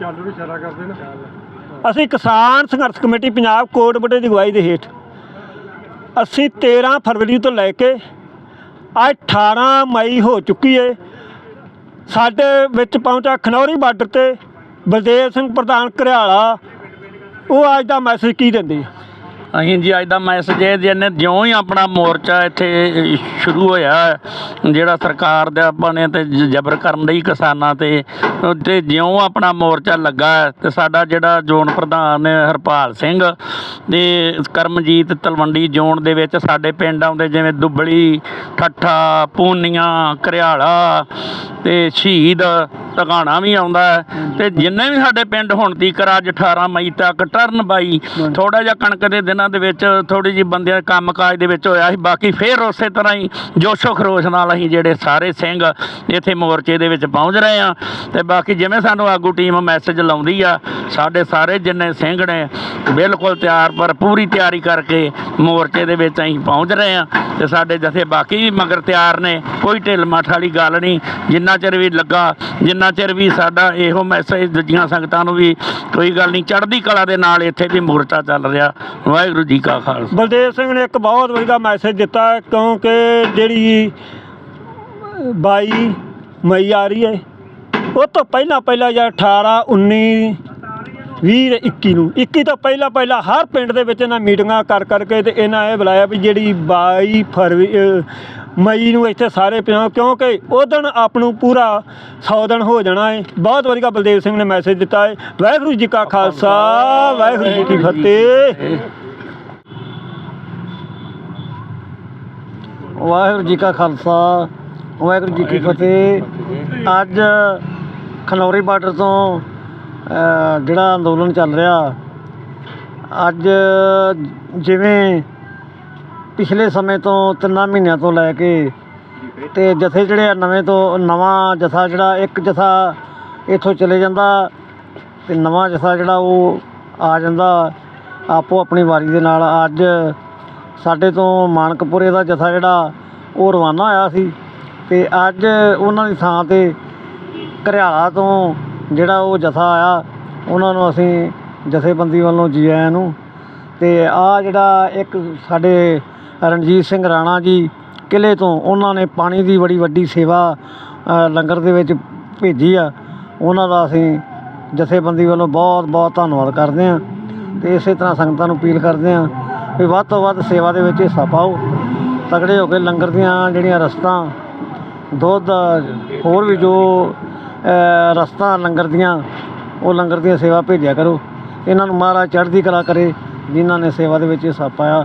ਚੱਲ ਨੂੰ ਇਸ਼ਾਰਾ ਕਰਦੇ ਨਾ। ਅਸੀਂ ਕਿਸਾਨ ਸੰਘਰਸ਼ ਕਮੇਟੀ ਪੰਜਾਬ ਕੋਟ ਬਟੇ ਦੀ ਅਗਵਾਈ ਦੇ ਹੇਠ ਅਸੀਂ 13 ਫਰਵਰੀ ਤੋਂ ਲੈ ਕੇ ਅੱਜ 18 ਮਈ ਹੋ ਚੁੱਕੀ ਏ। ਸਾਡੇ ਵਿੱਚ ਪਹੁੰਚਾ ਖਨੌਰੀ ਬਾਰਡਰ ਤੇ ਬਲਦੇਵ ਸਿੰਘ ਪ੍ਰਧਾਨ ਘਰਿਆਲਾ ਉਹ ਅੱਜ ਦਾ ਮੈਸੇਜ ਕੀ ਦਿੰਦੇ ਆ? ਅਸੀਂ ਜੀ ਅੱਜ ਦਾ ਮੈਸੇਜ ਇਹ ਜਿਹਨੇ ਜਿਉਂ ਹੀ ਆਪਣਾ ਮੋਰਚਾ ਇੱਥੇ ਸ਼ੁਰੂ ਹੋਇਆ, ਜਿਹੜਾ ਸਰਕਾਰ ਦੇ ਆਪਾਂ ਨੇ ਤੇ ਜ਼ਬਰ ਕਰਨ ਲਈ ਕਿਸਾਨਾਂ ਤੇ ਤੇ ਜਿਉਂ ਆਪਣਾ ਮੋਰਚਾ ਲੱਗਾ ਹੈ, ਤੇ ਸਾਡਾ ਜਿਹੜਾ ਜ਼ੋਨ ਪ੍ਰਧਾਨ ਹਰਪਾਲ ਸਿੰਘ ਤੇ ਕਰਮਜੀਤ ਤਲਵੰਡੀ ਜ਼ੋਨ ਦੇ ਵਿੱਚ ਸਾਡੇ ਪਿੰਡ ਆਉਂਦੇ, ਜਿਵੇਂ ਦੁੱਬਲੀ, ਠੱਠਾ, ਪੂਨੀਆਂ ਘਰਿਆਲਾ ਤੇ ਸ਼ਹੀਦ ਟਿਕਾਣਾ ਵੀ ਆਉਂਦਾ ਹੈ। ਤੇ ਜਿੰਨੇ ਵੀ ਸਾਡੇ ਪਿੰਡ ਹੁਣ ਤੀਕਰ ਅੱਜ 18 ਮਈ ਤੱਕ ਟਰਨ ਬਾਈ ਥੋੜਾ ਜਿਹਾ ਕਣਕ ਦੇ ਦਿਨਾਂ ਦੇ ਵਿੱਚ ਥੋੜੀ ਜਿਹੀ ਬੰਦਿਆਂ ਦੇ ਕੰਮਕਾਜ ਦੇ ਵਿੱਚ ਹੋਇਆ ਸੀ। ਬਾਕੀ ਫੇਰ ਉਸੇ ਤਰ੍ਹਾਂ ਹੀ ਜੋਸ਼ੋ ਖਰੋਸ਼ ਨਾਲ ਅਸੀਂ ਜਿਹੜੇ ਸਾਰੇ ਸਿੰਘ ਇੱਥੇ ਮੋਰਚੇ ਦੇ ਵਿੱਚ ਪਹੁੰਚ ਰਹੇ ਆ ਤੇ ਬਾਕੀ ਜਿਵੇਂ ਸਾਨੂੰ ਆਗੂ ਟੀਮ ਮੈਸੇਜ ਲਾਉਂਦੀ ਆ ਸਾਡੇ ਸਾਰੇ ਜਿੰਨੇ ਸਿੰਘ ਨੇ ਬਿਲਕੁਲ ਤਿਆਰ ਪਰ ਪੂਰੀ ਤਿਆਰੀ ਕਰਕੇ ਮੋਰਚੇ ਦੇ ਵਿੱਚ ਅਸੀਂ ਪਹੁੰਚ ਰਹੇ ਆ ਤੇ ਸਾਡੇ ਜਥੇ ਬਾਕੀ ਵੀ ਮਗਰ ਤਿਆਰ ਨੇ ਕੋਈ ਢਿੱਲ ਮੱਠ ਵਾਲੀ ਗੱਲ ਨਹੀਂ। ਜਿੰਨਾ ਚਿਰ ਵੀ ਲੱਗਾ ਜਿੰਨਾ ਚਿਰ ਵੀ ਸਾਡਾ ਇਹੋ ਮੈਸੇਜ ਦੂਜੀਆਂ ਸੰਗਤਾਂ ਨੂੰ ਵੀ ਕੋਈ ਗੱਲ ਨਹੀਂ, ਚੜ੍ਹਦੀ ਕਲਾ ਦੇ ਨਾਲ ਇੱਥੇ ਵੀ ਮੋਰਚਾ ਚੱਲ ਰਿਹਾ। ਵਾਹਿਗੁਰੂ ਜੀ ਕਾ ਖਾਲਸਾ। ਬਲਦੇਵ ਸਿੰਘ ਨੇ ਇੱਕ ਬਹੁਤ ਵਧੀਆ ਮੈਸੇਜ ਦਿੱਤਾ, ਕਿਉਂਕਿ ਜਿਹੜੀ 22 ਮਈ ਆ ਰਹੀ ਹੈ, ਉਹ ਤੋਂ ਪਹਿਲਾਂ ਪਹਿਲਾਂ ਜਾਂ 18 19 20 ਤੇ 21 ਨੂੰ 21 ਤੋਂ ਪਹਿਲਾਂ ਪਹਿਲਾਂ ਹਰ ਪਿੰਡ ਦੇ ਵਿੱਚ ਇਹਨਾਂ ਮੀਟਿੰਗਾਂ ਕਰ ਕਰਕੇ ਤੇ ਇਹਨਾਂ ਇਹ ਬੁਲਾਇਆ ਵੀ ਜਿਹੜੀ 22 ਫਰਵਰੀ ਮਈ ਨੂੰ ਇੱਥੇ ਸਾਰੇ ਪਿਆ ਕਿਉਂਕਿ ਉਹ ਦਿਨ ਆਪ ਨੂੰ ਪੂਰਾ 100 ਦਿਨ ਹੋ ਜਾਣਾ ਹੈ ਬਹੁਤ ਵਧੀਆ ਬਲਦੇਵ ਸਿੰਘ ਨੇ ਮੈਸੇਜ ਦਿੱਤਾ ਹੈ ਵਾਹਿਗੁਰੂ ਜੀ ਕਾ ਖਾਲਸਾ, ਵਾਹਿਗੁਰੂ ਜੀ ਕੀ ਫਤਿਹ। ਵਾਹਿਗੁਰੂ ਜੀ ਕਾ ਖਾਲਸਾ, ਵਾਹਿਗੁਰੂ ਜੀ ਕੀ ਫਤਿਹ। ਅੱਜ ਖਨੌਰੀ ਬਾਰਡਰ ਤੋਂ ਜਿਹੜਾ ਅੰਦੋਲਨ ਚੱਲ ਰਿਹਾ, ਅੱਜ ਜਿਵੇਂ ਪਿਛਲੇ ਸਮੇਂ ਤੋਂ ਤਿੰਨਾਂ ਮਹੀਨਿਆਂ ਤੋਂ ਲੈ ਕੇ ਤੇ ਜਥੇ ਜਿਹੜੇ ਆ ਨਵੇਂ ਤੋਂ ਨਵਾਂ ਜਥਾ ਜਿਹੜਾ, ਇੱਕ ਜਥਾ ਇੱਥੋਂ ਚਲੇ ਜਾਂਦਾ ਤੇ ਨਵਾਂ ਜਥਾ ਜਿਹੜਾ ਉਹ ਆ ਜਾਂਦਾ, ਆਪੋ ਆਪਣੀ ਵਾਰੀ ਦੇ ਨਾਲ ਅੱਜ ਸਾਡੇ ਤੋਂ ਮਾਨਕਪੁਰੇ ਦਾ ਜਥਾ ਜਿਹੜਾ ਉਹ ਰਵਾਨਾ ਹੋਇਆ ਸੀ ਤੇ ਅੱਜ ਉਹਨਾਂ ਦੀ ਥਾਂ ਤੇ ਘਰਿਆਲਾ ਤੋਂ ਜਿਹੜਾ ਉਹ ਜਥਾ ਆਇਆ, ਉਹਨਾਂ ਨੂੰ ਅਸੀਂ ਜਥੇਬੰਦੀ ਵੱਲੋਂ ਜੀ ਆਇਆਂ ਨੂੰ ਤੇ ਆ ਜਿਹੜਾ ਇੱਕ ਸਾਡੇ ਰਣਜੀਤ ਸਿੰਘ ਰਾਣਾ ਜੀ ਕਿਲ੍ਹੇ ਤੋਂ ਉਹਨਾਂ ਨੇ ਪਾਣੀ ਦੀ ਬੜੀ ਵੱਡੀ ਸੇਵਾ ਲੰਗਰ ਦੇ ਵਿੱਚ ਭੇਜੀ ਆ। ਉਹਨਾਂ ਦਾ ਅਸੀਂ ਜਥੇਬੰਦੀ ਵੱਲੋਂ ਬਹੁਤ ਬਹੁਤ ਧੰਨਵਾਦ ਕਰਦੇ ਹਾਂ ਤੇ ਇਸੇ ਤਰ੍ਹਾਂ ਸੰਗਤਾਂ ਨੂੰ ਅਪੀਲ ਕਰਦੇ ਹਾਂ ਵੀ ਵੱਧ ਤੋਂ ਵੱਧ ਸੇਵਾ ਦੇ ਵਿੱਚ ਹਿੱਸਾ ਪਾਓ। ਤਕੜੇ ਹੋ ਕੇ ਲੰਗਰ ਦੀਆਂ ਜਿਹੜੀਆਂ ਰਸਤਾਂ ਦੁੱਧ ਹੋਰ ਵੀ ਜੋ ਅ, ਰਸਤਾਂ ਲੰਗਰ ਦੀਆਂ ਉਹ ਲੰਗਰ ਦੀਆਂ ਸੇਵਾ ਭੇਜਿਆ ਕਰੋ। ਇਹਨਾਂ ਨੂੰ ਮਹਾਰਾਜ ਚੜ੍ਹਦੀ ਕਲਾ ਕਰੇ ਜਿਨ੍ਹਾਂ ਨੇ ਸੇਵਾ ਦੇ ਵਿੱਚ ਹਿੱਸਾ ਪਾਇਆ।